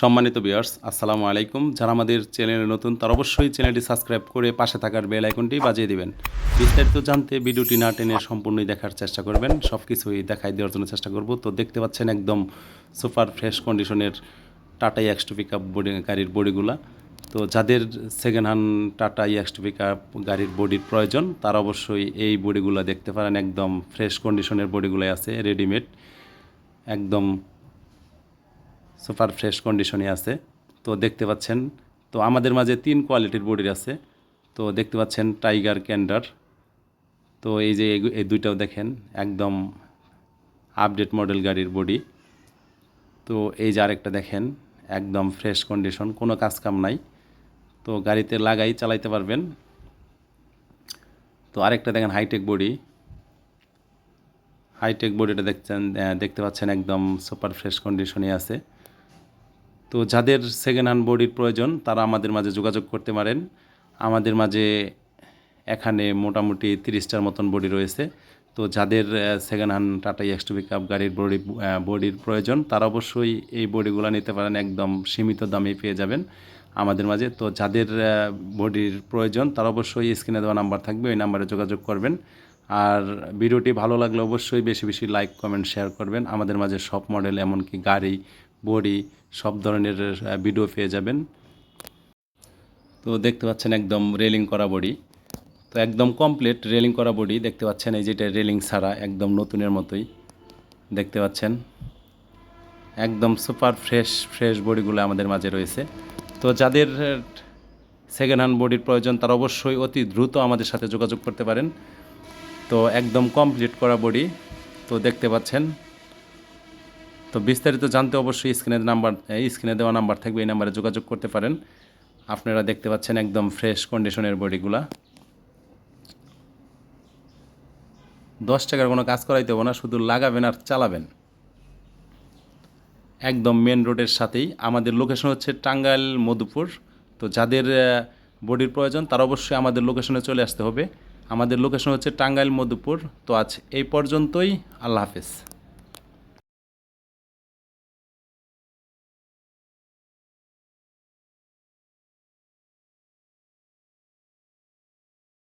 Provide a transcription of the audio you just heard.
সম্মানিত বিয়ার্স আসসালামু আলাইকুম। যারা আমাদের চ্যানেলে নতুন, তারা অবশ্যই চ্যানেলটি সাবস্ক্রাইব করে পাশে থাকার বেল আইকনটি বাজিয়ে দিবেন। বিস্তারিত জানতে ভিডিওটি না টেনে সম্পূর্ণই দেখার চেষ্টা করবেন। সব কিছুই দেখাই দেওয়ার জন্য চেষ্টা করব। তো দেখতে পাচ্ছেন একদম সুপার ফ্রেশ কন্ডিশনের Tata X two pick up body গাড়ির বডিগুলা তো যাদের second hand Tata X two pick up গাড়ির বডির প্রয়োজন, তারা অবশ্যই এই বডিগুলো দেখতে পারেন। একদম ফ্রেশ কন্ডিশনের বডিগুলোই আছে রেডিমেড একদম সুপার ফ্রেশ কন্ডিশনে আছে। তো দেখতে পাচ্ছেন, তো আমাদের মাঝে তিন কোয়ালিটির বডির আছে। তো দেখতে পাচ্ছেন টাইগার ক্যান্ডার। তো এই যে এই দুইটাও দেখেন, একদম আপডেট মডেল গাড়ির বডি। তো এই যে আরেকটা দেখেন, একদম ফ্রেশ কন্ডিশন, কোনো কাজ কাম নাই। তো গাড়িতে লাগাই, চালাইতে পারবেন। তো আরেকটা দেখেন, হাইটেক বডি। হাইটেক বডিটা দেখছেন দেখতে পাচ্ছেন একদম সুপার ফ্রেশ কন্ডিশনে আছে। তো যাদের সেকেন্ড হ্যান্ড বডির প্রয়োজন, তারা আমাদের মাঝে যোগাযোগ করতে পারেন। আমাদের মাঝে এখানে মোটামুটি তিরিশটার মতন বডি রয়েছে। তো যাদের second hand Tata X two pickup গাড়ির বডি বডির প্রয়োজন, তারা অবশ্যই এই বডিগুলো নিতে পারেন, একদম সীমিত দামে পেয়ে যাবেন আমাদের মাঝে। তো যাদের বডির প্রয়োজন, তারা অবশ্যই স্ক্রিনে দেওয়া নাম্বার থাকবে, ওই নাম্বারে যোগাযোগ করবেন। আর ভিডিওটি ভালো লাগলে অবশ্যই বেশি বেশি লাইক কমেন্ট শেয়ার করবেন। আমাদের মাঝে সব মডেল এমনকি গাড়ি বডি, সব ধরনের ভিডিও পেয়ে যাবেন। তো দেখতে পাচ্ছেন একদম রেলিং করা বডি। তো একদম কমপ্লিট রেলিং করা বডি। দেখতে পাচ্ছেন এই যেটা রেলিং ছাড়া, একদম নতুনের মতোই। দেখতে পাচ্ছেন? একদম সুপার ফ্রেশ ফ্রেশ বডিগুলো আমাদের মাঝে রয়েছে। তো যাদের সেকেন্ড হ্যান্ড বডির প্রয়োজন, তারা অবশ্যই অতি দ্রুত আমাদের সাথে যোগাযোগ করতে পারেন। তো একদম কমপ্লিট করা বডি। তো দেখতে পাচ্ছেন? তো বিস্তারিত জানতে অবশ্যই স্ক্রিনে নাম্বার স্ক্রিনে দেওয়া নাম্বার থাকবে, এই নাম্বারে যোগাযোগ করতে পারেন। আপনারা দেখতে পাচ্ছেন একদম ফ্রেশ কন্ডিশনের বডিগুলা। দশ টাকার কোনো কাজ করাইতে হবে না, শুধু লাগাবেন আর চালাবেন। একদম মেন রোডের সাথেই। আমাদের লোকেশন হচ্ছে টাঙ্গাইল, মধুপুর। তো যাদের বডির প্রয়োজন, তারা অবশ্যই আমাদের লোকেশনে চলে আসতে হবে। আমাদের লোকেশন হচ্ছে টাঙ্গাইল, মধুপুর। তো আজ এই পর্যন্তই, আল্লাহ হাফেজ।